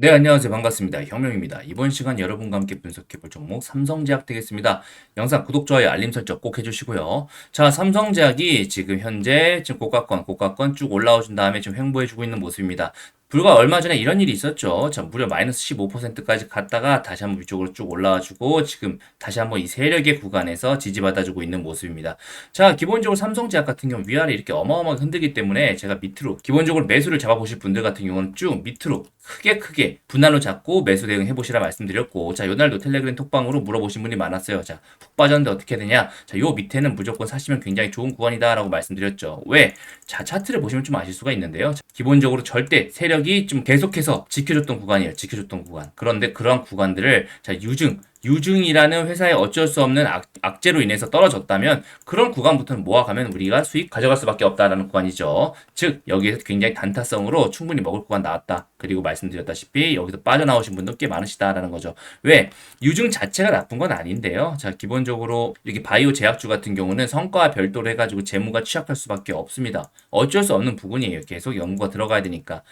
네, 안녕하세요. 반갑습니다. 혁명입니다. 이번 시간 여러분과 함께 분석해 볼 종목 삼성제약 되겠습니다. 영상 구독, 좋아요, 알림 설정 꼭 해주시고요. 자, 삼성제약이 지금 현재 지금 고가권, 고가권 쭉 올라오신 다음에 지금 횡보해주고 있는 모습입니다. 불과 얼마 전에 이런 일이 있었죠. 자, 무려 마이너스 15%까지 갔다가 다시 한번 위쪽으로 쭉 올라와주고 지금 다시 한번 이 세력의 구간에서 지지받아주고 있는 모습입니다. 자, 기본적으로 삼성제약 같은 경우 위아래 이렇게 어마어마하게 흔들기 때문에 제가 밑으로 기본적으로 매수를 잡아보실 분들 같은 경우는 쭉 밑으로 크게 크게 분할로 잡고 매수 대응 해 보시라 말씀드렸고 자, 요날도 텔레그램 톡방으로 물어보신 분이 많았어요. 자, 푹 빠졌는데 어떻게 되냐? 자, 요 밑에는 무조건 사시면 굉장히 좋은 구간이다라고 말씀드렸죠. 왜? 자, 차트를 보시면 좀 아실 수가 있는데요. 자, 기본적으로 절대 세력 이 좀 계속해서 지켜줬던 구간이에요. 지켜줬던 구간. 그런데 그런 구간들을 자, 유증 유증이라는 회사의 어쩔 수 없는 악, 악재로 인해서 떨어졌다면 그런 구간부터는 모아가면 우리가 수익 가져갈 수밖에 없다라는 구간이죠. 즉 여기에서 굉장히 단타성으로 충분히 먹을 구간 나왔다. 그리고 말씀드렸다시피 여기서 빠져나오신 분도 꽤 많으시다라는 거죠. 왜? 유증 자체가 나쁜 건 아닌데요. 자 기본적으로 이렇게 바이오 제약주 같은 경우는 성과와 별도로 해가지고 재무가 취약할 수밖에 없습니다. 어쩔 수 없는 부분이에요. 계속 연구가 들어가야 되니까.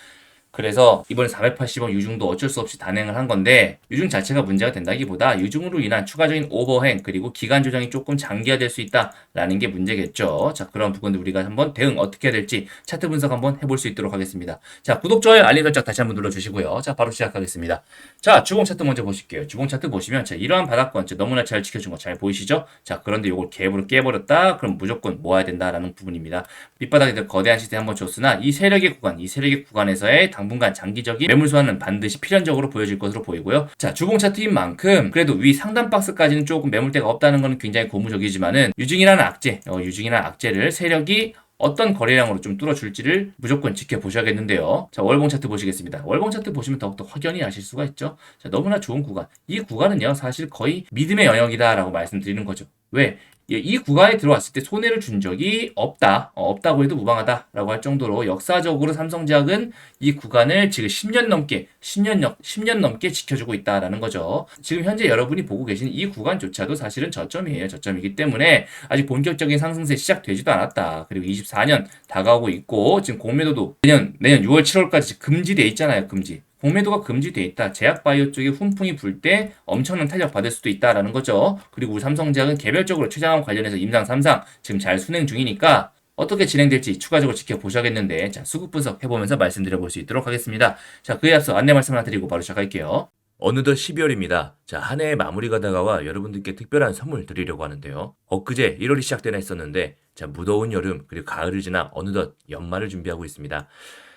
그래서 이번에 480원 유증도 어쩔 수 없이 단행을 한 건데 유증 자체가 문제가 된다기보다 유증으로 인한 추가적인 오버행 그리고 기간 조정이 조금 장기화될 수 있다라는 게 문제겠죠. 자 그런 부분들 우리가 한번 대응 어떻게 해야 될지 차트 분석 한번 해볼 수 있도록 하겠습니다. 자 구독 좋아요 알림 설정 다시 한번 눌러주시고요. 자 바로 시작하겠습니다. 자 주봉 차트 먼저 보실게요. 주봉 차트 보시면 자 이러한 바닥권 너무나 잘 지켜준 거 잘 보이시죠? 자 그런데 이걸 갭으로 깨버렸다 그럼 무조건 모아야 된다라는 부분입니다. 밑바닥에 거대한 시세 한번 줬으나 이 세력의 구간 이 세력의 구간에서의 당 당분간 장기적인 매물 소화는 반드시 필연적으로 보여질 것으로 보이고요. 자, 주봉 차트인 만큼 그래도 위 상단 박스까지는 조금 매물대가 없다는 것은 굉장히 고무적이지만은 유증이라는 악재, 어, 유증이라는 악재를 세력이 어떤 거래량으로 좀 뚫어줄지를 무조건 지켜보셔야겠는데요. 자, 월봉 차트 보시겠습니다. 월봉 차트 보시면 더욱더 확연히 아실 수가 있죠. 자, 너무나 좋은 구간. 이 구간은요, 사실 거의 믿음의 영역이다라고 말씀드리는 거죠. 왜? 예, 이 구간에 들어왔을 때 손해를 준 적이 없다. 어, 없다고 해도 무방하다라고 할 정도로 역사적으로 삼성제약은 이 구간을 지금 10년 넘게 10년 넘 10년 넘게 지켜주고 있다라는 거죠. 지금 현재 여러분이 보고 계신 이 구간조차도 사실은 저점이에요. 저점이기 때문에 아직 본격적인 상승세 시작되지도 않았다. 그리고 24년 다가오고 있고 지금 공매도도 내년 내년 6월 7월까지 금지돼 있잖아요. 금지. 공매도가 금지돼 있다. 제약바이오 쪽에 훈풍이 불 때 엄청난 탄력 받을 수도 있다라는 거죠. 그리고 삼성제약은 개별적으로 최장암 관련해서 임상 3상 지금 잘 순행 중이니까 어떻게 진행될지 추가적으로 지켜보셔야겠는데 자 수급 분석 해보면서 말씀드려 볼 수 있도록 하겠습니다. 자 그에 앞서 안내 말씀 하나 드리고 바로 시작할게요. 어느덧 12월입니다. 자, 한 해의 마무리가 다가와 여러분들께 특별한 선물 드리려고 하는데요. 엊그제 1월이 시작되나 했었는데, 자, 무더운 여름, 그리고 가을을 지나 어느덧 연말을 준비하고 있습니다.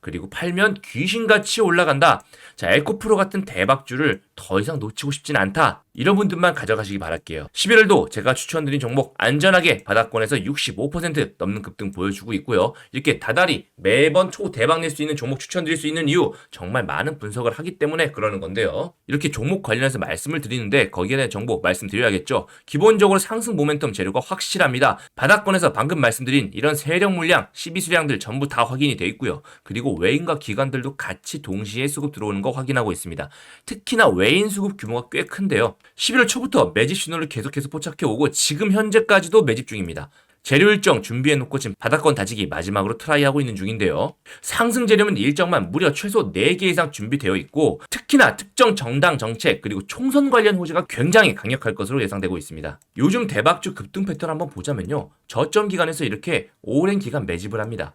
그리고 팔면 귀신같이 올라간다. 자, 에코프로 같은 대박주를 더 이상 놓치고 싶진 않다. 이런 분들만 가져가시기 바랄게요. 11월도 제가 추천드린 종목 안전하게 바닥권에서 65% 넘는 급등 보여주고 있고요. 이렇게 다달이 매번 초대박 낼 수 있는 종목 추천드릴 수 있는 이유 정말 많은 분석을 하기 때문에 그러는 건데요. 이렇게 종목 관련해서 말씀을 드리는데 거기에 대한 정보 말씀드려야겠죠. 기본적으로 상승 모멘텀 재료가 확실합니다. 바닥권에서 방금 말씀드린 이런 세력 물량, 12수량들 전부 다 확인이 돼 있고요. 그리고 외인과 기관들도 같이 동시에 수급 들어오는 거 확인하고 있습니다. 특히나 외인 수급 규모가 꽤 큰데요. 11월 초부터 매집 신호를 계속해서 포착해 오고 지금 현재까지도 매집 중입니다. 재료 일정 준비해 놓고 지금 바닥권 다지기 마지막으로 트라이하고 있는 중인데요. 상승 재료는 일정만 무려 최소 4개 이상 준비되어 있고 특히나 특정 정당 정책 그리고 총선 관련 호재가 굉장히 강력할 것으로 예상되고 있습니다. 요즘 대박주 급등 패턴 한번 보자면요. 저점 기간에서 이렇게 오랜 기간 매집을 합니다.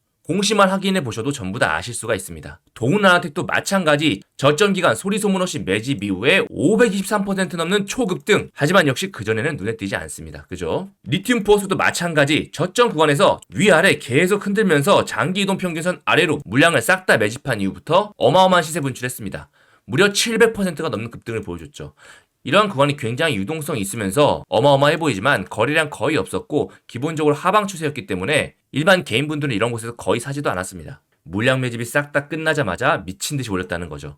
공시만 확인해 보셔도 전부 다 아실 수가 있습니다. 동은아텍도 마찬가지 저점 기간 소리 소문 없이 매집 이후에 523% 넘는 초급등. 하지만 역시 그전에는 눈에 띄지 않습니다. 그죠? 리튬 포스도 마찬가지 저점 구간에서 위아래 계속 흔들면서 장기 이동 평균선 아래로 물량을 싹 다 매집한 이후부터 어마어마한 시세 분출했습니다. 무려 700%가 넘는 급등을 보여줬죠. 이러한 구간이 굉장히 유동성이 있으면서 어마어마해 보이지만 거래량 거의 없었고 기본적으로 하방 추세였기 때문에 일반 개인분들은 이런 곳에서 거의 사지도 않았습니다. 물량 매집이 싹 다 끝나자마자 미친 듯이 올렸다는 거죠.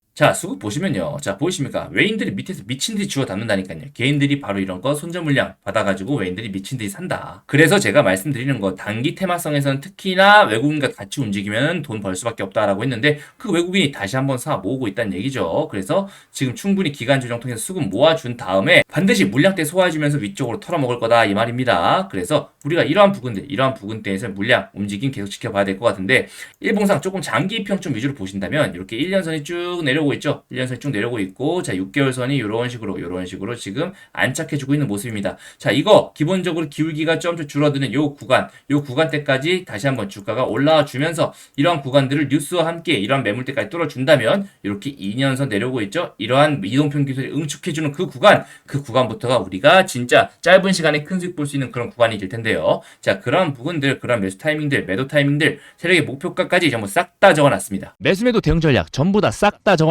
자, 수급 보시면요. 자, 보이십니까? 외인들이 밑에서 미친 듯이 주워 담는다니까요. 개인들이 바로 이런 거 손절 물량 받아가지고 외인들이 미친 듯이 산다. 그래서 제가 말씀드리는 거 단기 테마성에서는 특히나 외국인과 같이 움직이면 돈 벌 수밖에 없다라고 했는데 그 외국인이 다시 한번 사 모으고 있다는 얘기죠. 그래서 지금 충분히 기간 조정 통해서 수급 모아준 다음에 반드시 물량 대 소화해주면서 위쪽으로 털어먹을 거다 이 말입니다. 그래서 우리가 이러한 부분들, 이러한 부분대에서 물량 움직임 계속 지켜봐야 될 것 같은데 일봉상 조금 장기 평점 위주로 보신다면 이렇게 1년선이 쭉 내려 오고 있죠. 1년선이 쭉 내려오고 있고 자 6개월선이 이런 식으로 이런 식으로 지금 안착해주고 있는 모습입니다. 자 이거 기본적으로 기울기가 좀 줄어드는 요 구간, 요 구간대까지 다시 한번 주가가 올라와 주면서 이러한 구간들을 뉴스와 함께 이러한 매물대까지 뚫어준다면 이렇게 2년선 내려오고 있죠. 이러한 이동평균선이 응축해주는 그 구간, 그 구간부터가 우리가 진짜 짧은 시간에 큰 수익 볼 수 있는 그런 구간이 될 텐데요. 자 그런 부분들, 그런 매수 타이밍들, 매도 타이밍들, 세력의 목표가까지 전부 싹 다 적어놨습니다. 매수매도 대응 전략 전부 다 싹 다 적어